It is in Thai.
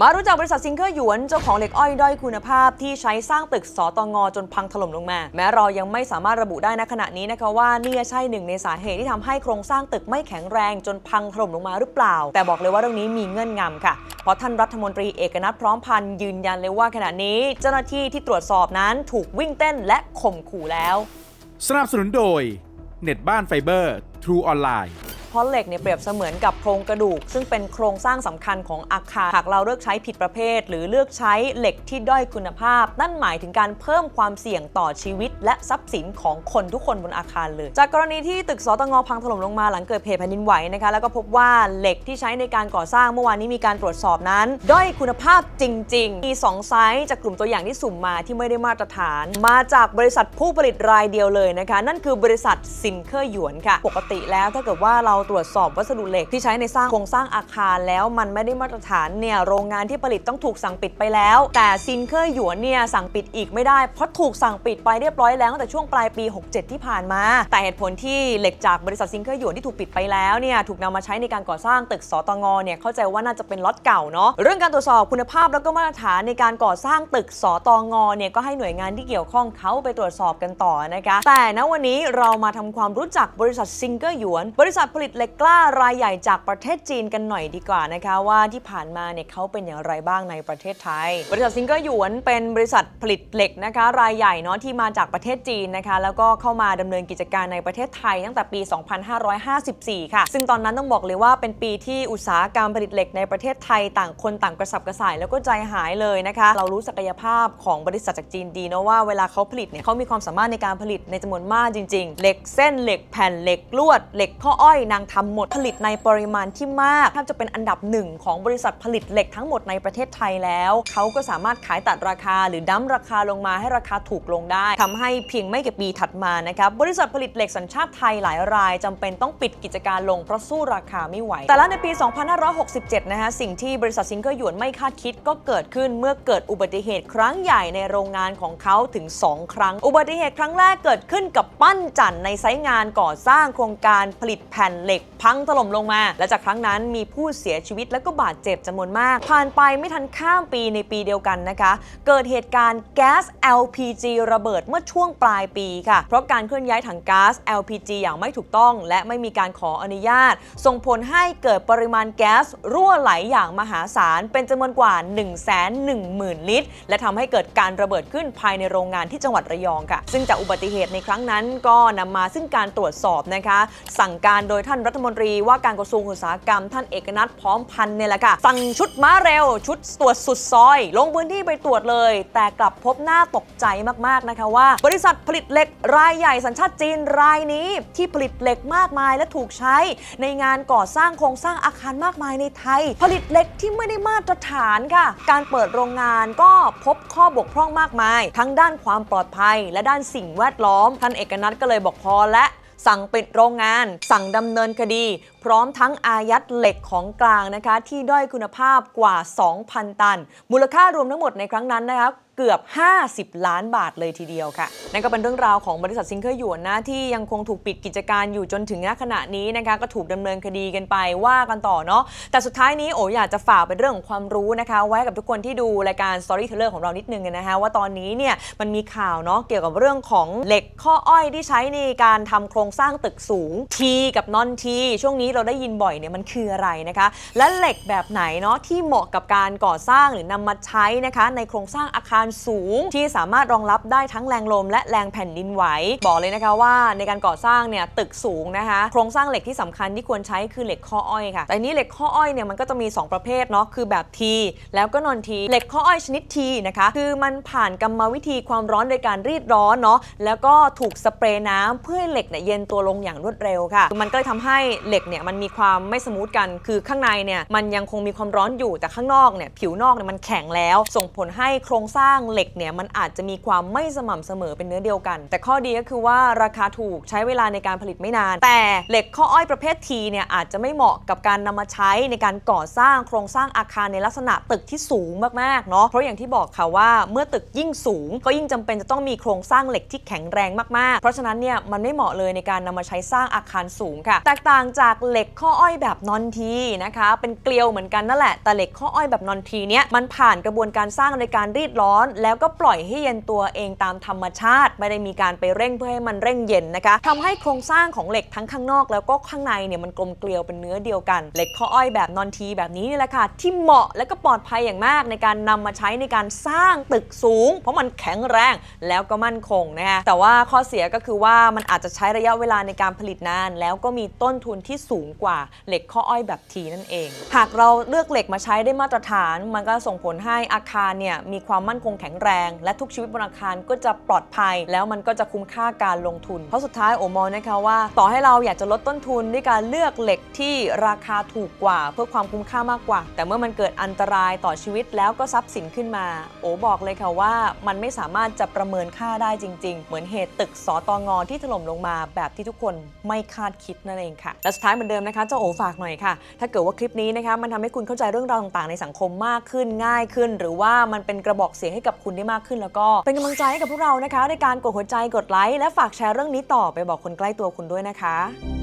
มารู้จักบริษัทซิงเกอร์หยวน เจ้าของเหล็กอ้อยด้อยคุณภาพที่ใช้สร้างตึกสตงจนพังถล่มลงมา แม้เรายังไม่สามารถระบุได้ณขณะนี้นะคะว่านี่ใช่หนึ่งในสาเหตุที่ทำให้โครงสร้างตึกไม่แข็งแรงจนพังถล่มลงมาหรือเปล่า แต่บอกเลยว่าเรื่องนี้มีเงื่อนงำค่ะ เพราะท่านรัฐมนตรีเอกนัทพร้อมพันธ์ยืนยันเลยว่าขณะนี้ เจ้าหน้าที่ที่ตรวจสอบนั้นถูกวิ่งเต้นและข่มขู่แล้ว สนับสนุนโดยเน็ตบ้านไฟเบอร์ True ออนไลน์ ราะเหล็กเนี่ยเปรียบเสมือนกับโครงกระดูก ซึ่งเป็นโครงสร้างสำคัญของอาคารหากเราเลือกใช้ผิดประเภท หรือเลือกใช้เหล็กที่ด้อยคุณภาพ นั่นหมายถึงการเพิ่มความเสี่ยงต่อชีวิต และทรัพย์สินของคนทุกคนบนอาคารเลย จากกรณีที่ตึกสตงพังถล่มลงมาหลังเกิดเหตุแผ่นดินไหวนะคะแล้วก็พบว่าเหล็กที่ใช้ในการก่อสร้างเมื่อวานนี้มีการตรวจสอบนั้น ด้อยคุณภาพจริง ๆ มีสองไซส์จากกลุ่มตัวอย่างที่สุ่มมาที่ไม่ได้มาตรฐาน มาจากบริษัทผู้ผลิตรายเดียวเลยนะคะ นั่นคือบริษัทซินเคอร์หยวนค่ะ ปกติแล้วถ้าเกิดว่าเราตรวจสอบวัสดุเหล็กที่ใช้ในสร้างโครงสร้างอาคารแล้วมันไม่ได้มาตรฐานเนี่ยโรงงานที่ผลิตต้องถูกสั่งปิดไปแล้ว แต่ซินเคอร์หยวนเนี่ยสั่งปิดอีกไม่ได้เพราะถูกสั่งปิดไปเรียบร้อยแล้วตั้งแต่ช่วงปลายปี 67 ที่ผ่านมา แต่เหตุผลที่เหล็กจากบริษัทซินเคอร์หยวนที่ถูกปิดไปแล้วเนี่ยถูกนำมาใช้ในการก่อสร้างตึกสตงเนี่ยเข้าใจว่าน่าจะเป็นล็อตเก่าเนาะเรื่องการตรวจสอบคุณภาพแล้วก็มาตรฐานในการก่อสร้างตึกสตงเนี่ยก็ให้หน่วยงานที่เกี่ยวข้องเขาไปตรวจสอบกันต่อนะคะแต่ณวันนี้เรามาทำความรู้จักบริษัทซิงเกอร์หยวน บริษัทผลิตเหล็กกล้ารายใหญ่จากประเทศจีนกันหน่อยดีกว่านะคะว่าที่ผ่านมาเนี่ยเขาเป็นอย่างไรบ้างในประเทศไทย บริษัทซิงเกอร์หยวนเป็นบริษัทผลิตเหล็กนะคะรายใหญ่เนาะที่มาจากประเทศจีนนะคะแล้วก็เข้ามาดำเนินกิจการในประเทศไทยตั้งแต่ปี 2554 ค่ะ ซึ่งตอนนั้นต้องบอกเลยว่าเป็นปีที่อุตสาหกรรมผลิตเหล็กในประเทศไทยต่างคนต่างกระสับกระส่ายแล้วก็ใจหายเลยนะคะเรารู้ศักยภาพของบริษัทจากจีนดีเนาะว่าเวลาเขาผลิตเนี่ยเขามีความสามารถในการผลิตในจำนวนมากจริง ๆ เหล็กเส้นเหล็กแผ่นเหล็กลวดเหล็กข้ออ้อยนางทำหมดผลิตในปริมาณที่มากแทบจะเป็นอันดับหนึ่งของบริษัทผลิตเหล็กทั้งหมดในประเทศไทยแล้ว เขาก็สามารถขายตัดราคาหรือดั้มราคาลงมาให้ราคาถูกลงได้ทำให้เพียงไม่กี่ปีถัดมานะครับบริษัทผลิตเหล็กสัญชาติไทยหลายรายจำเป็นต้องปิดกิจการลงเพราะสู้ราคาไม่ไหว แต่แล้วในปี 2567 นะฮะสิ่งที่บริษัทซิงเกิลหยวนไม่คาดคิดก็เกิดขึ้นเมื่อเกิดอุบัติเหตุครั้งใหญ่ในโรงงานของเขาถึง 2 ครั้ง อุบัติเหตุครั้งแรกเกิดขึ้นกับปั้นจันในไซต์งานก่อสร้างโครงการผลิตแผ่นเหล็ก พังถล่มลงมา และจากครั้งนั้นมีผู้เสียชีวิตและก็บาดเจ็บจำนวนมาก ผ่านไปไม่ทันข้ามปีในปีเดียวกันนะคะ เกิดเหตุการณ์แก๊ส LPG ระเบิดเมื่อช่วงปลายปีค่ะ เพราะการเคลื่อนย้ายถังก๊าซ LPG อย่างไม่ถูกต้อง และไม่มีการขออนุญาต ส่งผลให้เกิดปริมาณแก๊สรั่วไหลอย่างมหาศาล เป็นจำนวนกว่า 1 1 0 0 0 0 ลิตร และทำให้เกิดการระเบิดขึ้นภายในโรงงานที่จังหวัดระยองค่ะ ซึ่งจากอุบัติเหตุในครั้งนั้นก็นำมาซึ่งการตรวจสอบนะคะ สั่งการโดยท่านานรัฐมนตรีว่าการกระทรวงอุตสาหกรรม ท่านเอกนัทพร้อมพันธ์เนี่ยแหละค่ะสั่งชุดม้าเร็ว ชุดตรวจสุดซอย ลงพื้นที่ไปตรวจเลย แต่กลับพบหน้าตกใจมากๆนะคะว่า บริษัทผลิตเหล็กรายใหญ่สัญชาติจีนรายนี้ที่ผลิตเหล็กมากมายและถูกใช้ในงานก่อสร้างโครงสร้างอาคารมากมายในไทย ผลิตเหล็กที่ไม่ได้มาตรฐานค่ะ การเปิดโรงงานก็พบข้อบกพร่องมากมาย ทั้งด้านความปลอดภัย และด้านสิ่งแวดล้อม ท่านเอกนัทก็เลยบอกพอและ สั่งปิดโรงงาน สั่งดำเนินคดี พร้อมทั้งอายัดเหล็กของกลางนะคะที่ด้อยคุณภาพกว่า 2,000 ตัน มูลค่ารวมทั้งหมดในครั้งนั้นนะคะเกือบ 50 ล้านบาทเลยทีเดียวค่ะ นั่นก็เป็นเรื่องราวของบริษัทซิงเกิลหยวนนะที่ยังคงถูกปิดกิจการอยู่จนถึงณขณะนี้นะคะก็ถูกดำเนินคดีกันไปว่ากันต่อเนาะ แต่สุดท้ายนี้โอ๋อยากจะฝากเป็นเรื่องของความรู้นะคะ ไว้กับทุกคนที่ดูรายการ Storyteller ของเรานิดนึงนะคะว่าตอนนี้เนี่ยมันมีข่าวเนาะเกี่ยวกับเรื่องของเหล็กข้ออ้อยที่ใช้ในการทำโครงสร้างตึกสูงทีกับนอนทีช่วงนี้เราได้ยินบ่อยเนี่ยมันคืออะไรนะคะ และเหล็กแบบไหนเนาะที่เหมาะกับการก่อสร้างหรือนำมาใช้นะคะ ในโครงสร้างอาคารสูง ที่สามารถรองรับได้ทั้งแรงลม และแรงแผ่นดินไหวบอกเลยนะคะว่าในการก่อสร้างเนี่ยตึกสูงนะคะ โครงสร้างเหล็กที่สำคัญที่ควรใช้คือเหล็กข้ออ้อยค่ะแต่นี้เหล็กข้ออ้อยเนี่ยมันก็จะมี 2 ประเภทเนาะคือแบบทีแล้วก็นอนทีเหล็กข้ออ้อยชนิดทีนะคะคือมันผ่านกรรมวิธีความร้อนโดยการรีดร้อนเนาะแล้วก็ถูกสเปรย์น้ำเพื่อให้เหล็กเนี่ยเย็นตัวลงอย่างรวดเร็วค่ะ มันก็เลยทำให้เหล็กเนี่ยมันมีความไม่สมูทกัน คือข้างในเนี่ยมันยังคงมีความร้อนอยู่แต่ข้างนอกเนี่ยผิวนอกเนี่ยมันแข็งแล้ว ส่งผลให้โครงสร้างเหล็กเนี่ยมันอาจจะมีความไม่สม่ำเสมอเป็นเนื้อเดียวกัน แต่ข้อดีก็คือว่าราคาถูกใช้เวลาในการผลิตไม่นาน แต่เหล็กข้ออ้อยประเภททีเนี่ยอาจจะไม่เหมาะกับการนำมาใช้ในการก่อสร้างโครงสร้างอาคารในลักษณะตึกที่สูงมากๆเนาะเพราะอย่างที่บอกค่ะว่าเมื่อตึกยิ่งสูง ก็ยิ่งจำเป็นจะต้องมีโครงสร้างเหล็กที่แข็งแรงมากๆ เพราะฉะนั้นเนี่ยมันไม่เหมาะเลยในการนำมาใช้สร้างอาคารสูงค่ะ แตกต่างจากเหหล็กข้ออ้อยแบบนอนทีนะคะ เป็นเกลียวเหมือนกันนั่นแหละ แต่เหล็กข้ออ้อยแบบนอนทีเนี้ยมันผ่านกระบวนการสร้างในการรีดร้อน แล้วก็ปล่อยให้เย็นตัวเองตามธรรมชาติ ไม่ได้มีการไปเร่งเพื่อให้มันเร่งเย็นนะคะทำให้โครงสร้างของเหล็กทั้งข้างนอกแล้วก็ข้างในเนี่ยมันกลมเกลียวเป็นเนื้อเดียวกัน เหล็กข้ออ้อยแบบนอนทีแบบนี้นี่แหละค่ะที่เหมาะและก็ปลอดภัยอย่างมากในการนำมาใช้ในการสร้างตึกสูง เพราะมันแข็งแรงแล้วก็มั่นคงนะคะแต่ว่าข้อเสียก็คือว่ามันอาจจะใช้ระยะเวลาในการผลิตนาน แล้วก็มีต้นทุนที่สูงกว่าเหล็กข้ออ้อยแบบทีนั่นเอง หากเราเลือกเหล็กมาใช้ได้มาตรฐาน มันก็ส่งผลให้อาคารเนี่ยมีความมั่นคงแข็งแรง และทุกชีวิตบนอาคารก็จะปลอดภัย แล้วมันก็จะคุ้มค่าการลงทุน เพราะสุดท้ายโอมองนะคะว่า ต่อให้เราอยากจะลดต้นทุนด้วยการเลือกเหล็กที่ราคาถูกกว่า เพื่อความคุ้มค่ามากกว่า แต่เมื่อมันเกิดอันตรายต่อชีวิตแล้วก็ทรัพย์สินขึ้นมา โอบอกเลยค่ะว่า มันไม่สามารถจะประเมินค่าได้จริง ๆ เหมือนเหตุตึกสอตองที่ถล่มลงมาแบบที่ทุกคนไม่คาดคิดนั่นเองค่ะและสุดท้ายเมือนเดิมนะคะเจ้าโอฝากหน่อยค่ะ ถ้าเกิดว่าคลิปนี้นะคะมันทำให้คุณเข้าใจเรื่องราวต่างๆในสังคมมากขึ้นง่ายขึ้น หรือว่ามันเป็นกระบอกเสียงให้กับคุณได้มากขึ้น แล้วก็เป็นกำลังใจให้กับพวกเรานะคะในการกดหัวใจกดไลค์และฝากแชร์เรื่องนี้ต่อไปบอกคนใกล้ตัวคุณด้วยนะคะ